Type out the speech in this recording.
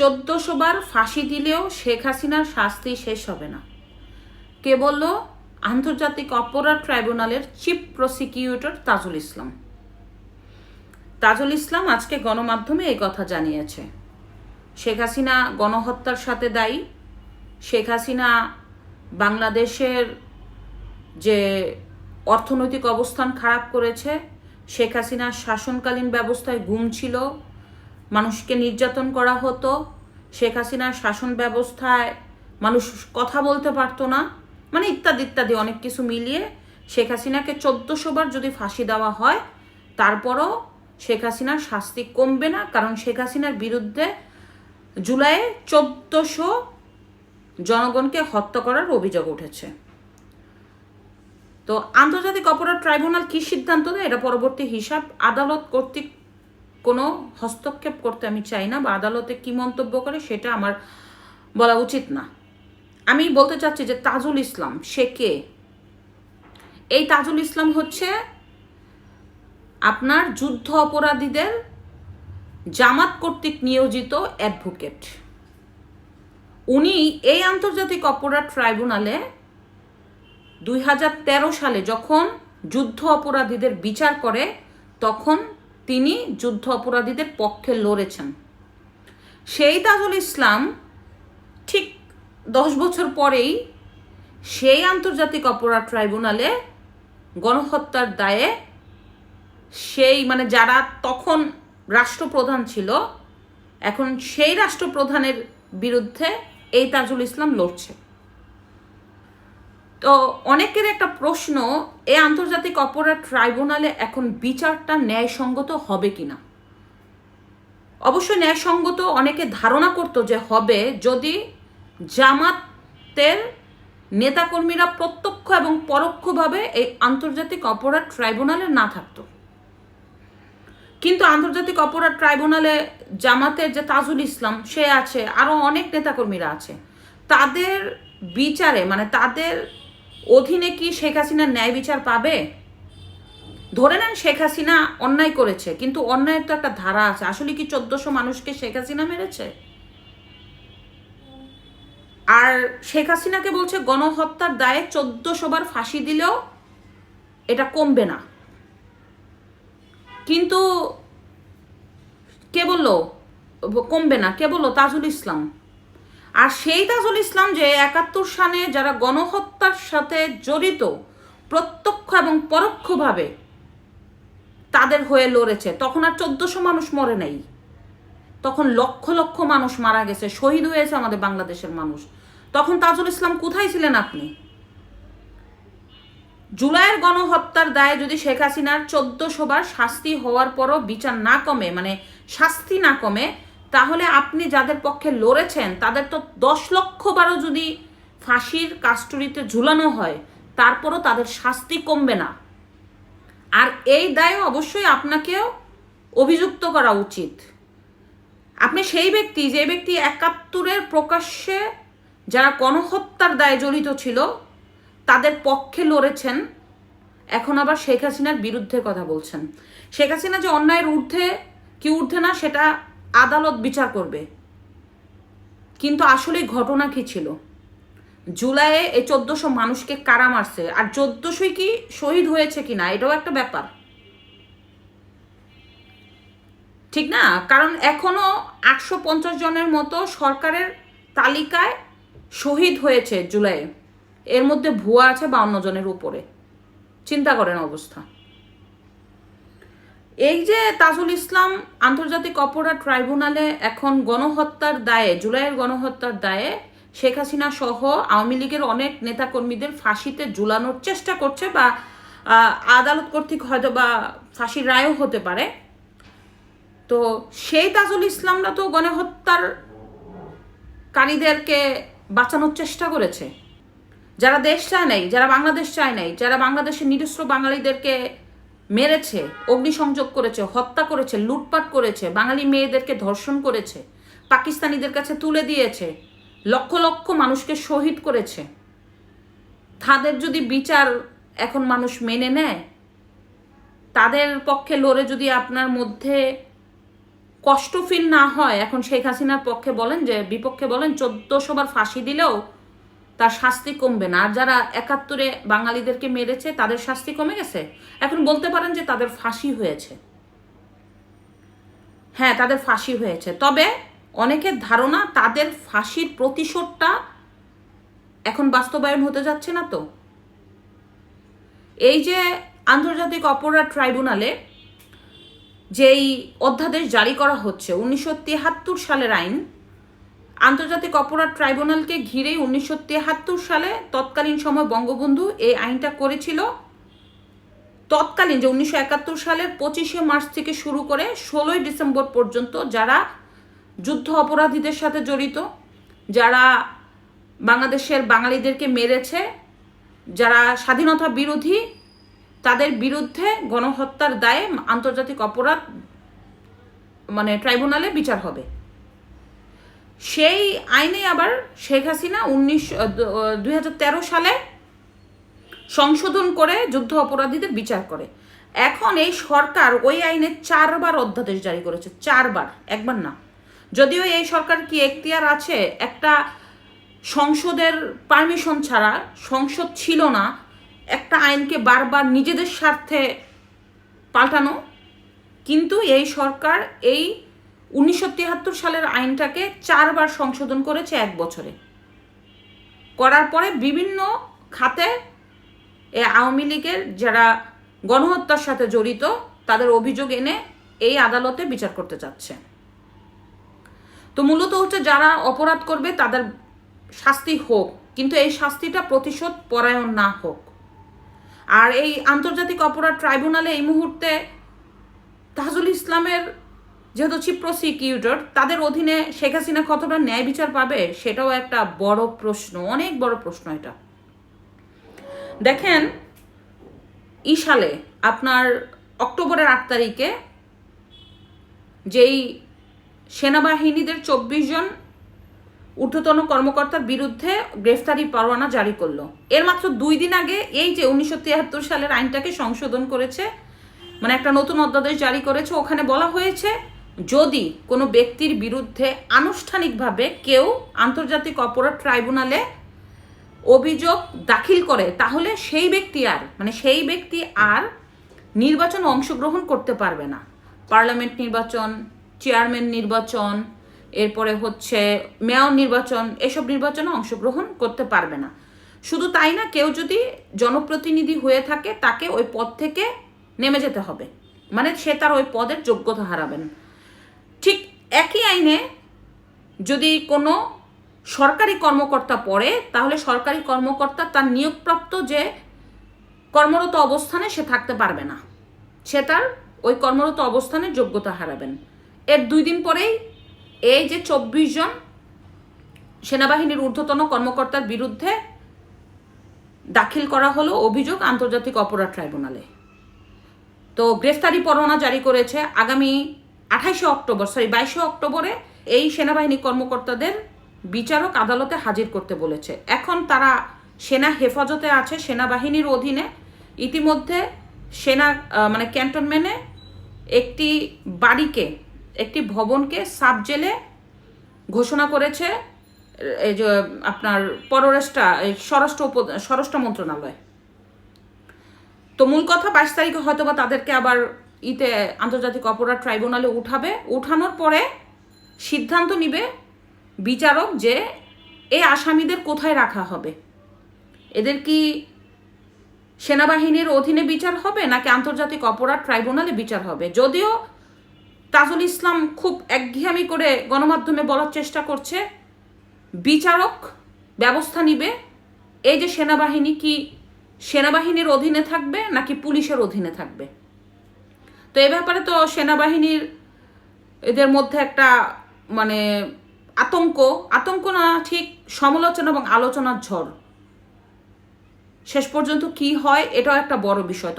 চোদ্দশো বার ফাঁসি দিলেও শেখ হাসিনার শাস্তি শেষ হবে না। কে বলল? আন্তর্জাতিক অপরাধ ট্রাইব্যুনালের চিফ প্রসিকিউটর তাজুল ইসলাম। তাজুল ইসলাম আজকে গণমাধ্যমে এই কথা জানিয়েছে। শেখ হাসিনা গণহত্যার সাথে দায়ী। শেখ হাসিনা বাংলাদেশের যে অর্থনৈতিক অবস্থান খারাপ করেছে, শেখ হাসিনার শাসনকালীন ব্যবস্থায় গুম ছিল মানুষকে নির্যাতন করা হতো, শেখ হাসিনার শাসন ব্যবস্থায় মানুষ কথা বলতে পারতো না মানে ইত্যাদি ইত্যাদি অনেক কিছু মিলিয়ে শেখ হাসিনাকে চোদ্দোশো বার যদি ফাঁসি দেওয়া হয়, তারপরও শেখ হাসিনার শাস্তি কমবে না, কারণ শেখ হাসিনার বিরুদ্ধে জুলাইয়ে চোদ্দোশো জনগণকে হত্যা করার অভিযোগ উঠেছে। তো আন্তর্জাতিক অপরাধ ট্রাইব্যুনাল কি সিদ্ধান্ত দেয়? এটা পরবর্তী হিসাব। আদালত কর্তৃক কোনো হস্তক্ষেপ করতে আমি চাই না বা আদালতে কি মন্তব্য করে সেটা আমার বলা উচিত না। আমি বলতে চাচ্ছি যে তাজুল ইসলাম, সে কে? এই তাজুল ইসলাম হচ্ছে আপনার যুদ্ধ অপরাধীদের জামাত কর্তৃক নিয়োজিত অ্যাডভোকেট উনি এই আন্তর্জাতিক অপরাধ ট্রাইব্যুনালে দুই হাজার তেরো সালে যখন যুদ্ধ অপরাধীদের বিচার করে, তখন তিনি যুদ্ধ অপরাধীদের পক্ষে লড়েছেন। সেই তাজুল ইসলাম ঠিক দশ বছর পরেই সেই আন্তর্জাতিক অপরাধ ট্রাইব্যুনালে গণহত্যার দায়ে সেই মানে যারা তখন রাষ্ট্রপ্রধান ছিল, এখন সেই রাষ্ট্রপ্রধানের বিরুদ্ধে এই তাজুল ইসলাম লড়ছে। তো অনেকের একটা প্রশ্ন এই আন্তর্জাতিক অপরাধ ট্রাইব্যুনালে এখন বিচারটা ন্যায়সঙ্গত হবে কিনা? অবশ্যই ন্যায়সঙ্গত অনেকে ধারণা করতো যে হবে যদি জামাতের নেতাকর্মীরা প্রত্যক্ষ এবং পরোক্ষভাবে এই আন্তর্জাতিক অপরাধ ট্রাইব্যুনালে না থাকতো। কিন্তু আন্তর্জাতিক অপরাধ ট্রাইব্যুনালে জামাতের যে তাজুল ইসলাম, সে আছে আরও অনেক নেতাকর্মীরা আছে। তাদের বিচারে মানে তাদের অধীনে কি শেখ হাসিনা ন্যায় বিচার পাবে? ধরে নেন শেখ হাসিনা অন্যায় করেছে, কিন্তু অন্যায়ের তো একটা ধারা আছে। আসলে কি চোদ্দশো মানুষকে শেখ হাসিনা মেরেছে? আর শেখ হাসিনাকে বলছে গণহত্যার দায়ে চোদ্দশো বার ফাঁসি দিলেও এটা কমবে না। কিন্তু কে বলল? কমবে না। কে বলল? তাজুল ইসলাম। আর সেই তাজুল ইসলাম যে একাত্তর সালে যারা গণহত্যার সাথে জড়িত, প্রত্যক্ষ এবং পরোক্ষভাবে তাদের হয়ে লড়েছে, তখন আর চোদ্দশো মানুষ মরে নাই। তখন লক্ষ লক্ষ মানুষ মারা গেছে, শহীদ হয়েছে আমাদের বাংলাদেশের মানুষ। তখন তাজুল ইসলাম কোথায় ছিলেন আপনি? জুলাইয়ের গণহত্যার দায়ে যদি শেখ হাসিনার চোদ্দশো বার শাস্তি হওয়ার পরও বিচার না কমে মানে শাস্তি না কমে তাহলে আপনি যাদের পক্ষে লড়েছেন, তাদের তো দশ লক্ষ বারও যদি ফাঁসির কাস্টরিতে ঝুলানো হয়, তারপরও তাদের শাস্তি কমবে না। আর এই দায়ে অবশ্যই আপনাকেও অভিযুক্ত করা উচিত। আপনি সেই ব্যক্তি, যে ব্যক্তি একাত্তরের প্রকাশ্যে যারা গণহত্যার দায়ে জড়িত ছিল, তাদের পক্ষে লড়েছেন। এখন আবার শেখ হাসিনার বিরুদ্ধে কথা বলছেন। শেখ হাসিনা যে অন্যায়ের ঊর্ধ্বে কি ঊর্ধ্বে না, সেটা আদালত বিচার করবে। কিন্তু আসলে ঘটনা কি ছিল? জুলাইয়ে এই চোদ্দশো মানুষকে কারা মারছে? আর চোদ্দশোই কি শহীদ হয়েছে কিনা? এটাও একটা ব্যাপার। ঠিক না? কারণ এখনও আটশো পঞ্চাশ জনের মতো সরকারের তালিকায় শহীদ হয়েছে জুলাইয়ে। এর মধ্যে ভুয়া আছে বাউন্ন জনের উপরে। চিন্তা করেন অবস্থা। এই যে তাজুল ইসলাম আন্তর্জাতিক অপরাধ ট্রাইব্যুনালে এখন গণহত্যার দায়ে, জুলাইয়ের গণহত্যার দায়ে শেখ হাসিনা সহ আওয়ামী লীগের অনেক নেতাকর্মীদের ফাঁসিতে ঝুলানোর চেষ্টা করছে বা আদালত কর্তৃক হয়তো বা ফাঁসির রায়ও হতে পারে। তো সেই তাজুল ইসলামরা তো গণহত্যার কারীদেরকে বাঁচানোর চেষ্টা করেছে। যারা দেশ চায় নাই, যারা বাংলাদেশ চায় নাই, যারা বাংলাদেশের নিরস্ত্র বাঙালিদেরকে মেরেছে, অগ্নিসংযোগ করেছে, হত্যা করেছে, লুটপাট করেছে, বাঙালি মেয়েদেরকে ধর্ষণ করেছে, পাকিস্তানিদের কাছে তুলে দিয়েছে, লক্ষ লক্ষ মানুষকে শহীদ করেছে। তাদের যদি বিচার এখন মানুষ মেনে নেয়, তাদের পক্ষে লড়ে যদি আপনার মধ্যে কষ্ট ফিল না হয়, এখন শেখ হাসিনার পক্ষে বলেন যে, বিপক্ষে বলেন, চোদ্দশো বার ফাঁসি দিলেও তার শাস্তি কমবে না। আর যারা একাত্তরে বাঙালিদেরকে মেরেছে, তাদের শাস্তি কমে গেছে? এখন বলতে পারেন যে তাদের ফাঁসি হয়েছে। হ্যাঁ তাদের ফাঁসি হয়েছে। তবে অনেকের ধারণা তাদের ফাঁসির প্রতিশোধটা এখন বাস্তবায়ন হতে যাচ্ছে না তো। এই যে আন্তর্জাতিক অপরাধ ট্রাইব্যুনালে যেই অধ্যাদেশ জারি করা হচ্ছে, উনিশশো তিয়াত্তর সালের আইন আন্তর্জাতিক অপরাধ ট্রাইব্যুনালকে ঘিরেই উনিশশো তিয়াত্তর সালে তৎকালীন সময় বঙ্গবন্ধু এই আইনটা করেছিল। তৎকালীন যে উনিশশো একাত্তর সালের পঁচিশে মার্চ থেকে শুরু করে ষোলোই ডিসেম্বর পর্যন্ত যারা যুদ্ধ অপরাধীদের সাথে জড়িত, যারা বাংলাদেশের বাঙালিদেরকে মেরেছে, যারা স্বাধীনতা বিরোধী, তাদের বিরুদ্ধে গণহত্যার দায়ে আন্তর্জাতিক অপরাধ মানে ট্রাইব্যুনালে বিচার হবে। সেই আইনে আবার শেখ হাসিনা উনিশ দুই সালে সংশোধন করে যুদ্ধ অপরাধীদের বিচার করে। এখন এই সরকার ওই আইনে চারবার অধ্যাদেশ জারি করেছে, চারবার, একবার না। যদিও এই সরকার কি এখতিয়ার আছে, একটা সংসদের পারমিশন ছাড়া, সংসদ ছিল না, একটা আইনকে বারবার নিজেদের স্বার্থে পাল্টানো, কিন্তু এই সরকার এই উনিশশো তিয়াত্তর সালের আইনটাকে চারবার সংশোধন করেছে এক বছরে। করার পরে বিভিন্ন খাতে এই আওয়ামী লীগের যারা গণহত্যার সাথে জড়িত, তাদের অভিযোগ এনে এই আদালতে বিচার করতে চাচ্ছে। তো মূলত হচ্ছে যারা অপরাধ করবে তাদের শাস্তি হোক, কিন্তু এই শাস্তিটা প্রতিশোধ পরায়ণ না হোক। আর এই আন্তর্জাতিক অপরাধ ট্রাইব্যুনালে এই মুহূর্তে তাজুল ইসলামের যেহেতু চিফ প্রসিকিউটর তাদের অধীনে শেখ হাসিনা কতটা ন্যায় বিচার পাবে সেটাও একটা বড় প্রশ্ন, অনেক বড় প্রশ্ন এটা। দেখেন ই সালে আপনার অক্টোবরের আট তারিখে যেই সেনাবাহিনীদের চব্বিশ জন ঊর্ধ্বতন কর্মকর্তার বিরুদ্ধে গ্রেফতারি পরোয়ানা জারি করল। এর মাত্র দুই দিন আগে এই যে উনিশশো তিয়াত্তর সালের আইনটাকে সংশোধন করেছে মানে একটা নতুন অধ্যাদেশ জারি করেছে, ওখানে বলা হয়েছে যদি কোনো ব্যক্তির বিরুদ্ধে আনুষ্ঠানিকভাবে কেউ আন্তর্জাতিক অপরাধ ট্রাইব্যুনালে অভিযোগ দাখিল করে, তাহলে সেই ব্যক্তি আর মানে সেই ব্যক্তি আর নির্বাচন অংশগ্রহণ করতে পারবে না। পার্লামেন্ট নির্বাচন, চেয়ারম্যান নির্বাচন, এরপরে হচ্ছে মেয়র নির্বাচন, এসব নির্বাচনে অংশগ্রহণ করতে পারবে না। শুধু তাই না, কেউ যদি জনপ্রতিনিধি হয়ে থাকে, তাকে ওই পদ থেকে নেমে যেতে হবে। মানে সে তার ওই পদের যোগ্যতা হারাবেন। ঠিক একই আইনে যদি কোনো সরকারি কর্মকর্তা পড়ে, তাহলে সরকারি কর্মকর্তা তার নিয়োগপ্রাপ্ত যে কর্মরত অবস্থানে সে থাকতে পারবে না। সে তার ওই কর্মরত অবস্থানে যোগ্যতা হারাবেন। এর দুই দিন পরেই এই যে চব্বিশ জন সেনাবাহিনীর ঊর্ধ্বতন কর্মকর্তার বিরুদ্ধে দাখিল করা হলো অভিযোগ আন্তর্জাতিক অপরাধ ট্রাইব্যুনালে। তো গ্রেফতারি পরোয়ানা জারি করেছে আগামী আঠাইশে অক্টোবর সরি বাইশে অক্টোবরে এই সেনাবাহিনী কর্মকর্তাদের বিচারক আদালতে হাজির করতে বলেছে। এখন তারা সেনা হেফাজতে আছে সেনাবাহিনীর অধীনে। ইতিমধ্যে সেনা মানে ক্যান্টনমেন্টে একটি বাড়িকে, একটি ভবনকে সাব জেলে ঘোষণা করেছে, এই যে, আপনার পররাষ্ট্র, এই স্বরাষ্ট্র উপ- স্বরাষ্ট্র মন্ত্রণালয়। তো মূল কথা বাইশ তারিখে হয়তো বা তাদেরকে আবার ইতে আন্তর্জাতিক অপরাধ ট্রাইব্যুনালে উঠাবে। উঠানোর পরে সিদ্ধান্ত নিবে বিচারক যে এই আসামিদের কোথায় রাখা হবে। এদের কি সেনাবাহিনীর অধীনে বিচার হবে নাকি আন্তর্জাতিক অপরাধ ট্রাইব্যুনালে বিচার হবে? যদিও তাজুল ইসলাম খুব একঘেয়ামি করে গণমাধ্যমে বলার চেষ্টা করছে, বিচারক ব্যবস্থা নিবে। এই যে সেনাবাহিনী কি সেনাবাহিনীর অধীনে থাকবে নাকি পুলিশের অধীনে থাকবে? তো এ ব্যাপারে তো সেনাবাহিনীর এদের মধ্যে একটা মানে আতঙ্ক। আতঙ্ক না, ঠিক সমালোচনা এবং আলোচনার ঝড়। শেষ পর্যন্ত কি হয়, এটাও একটা বড় বিষয়।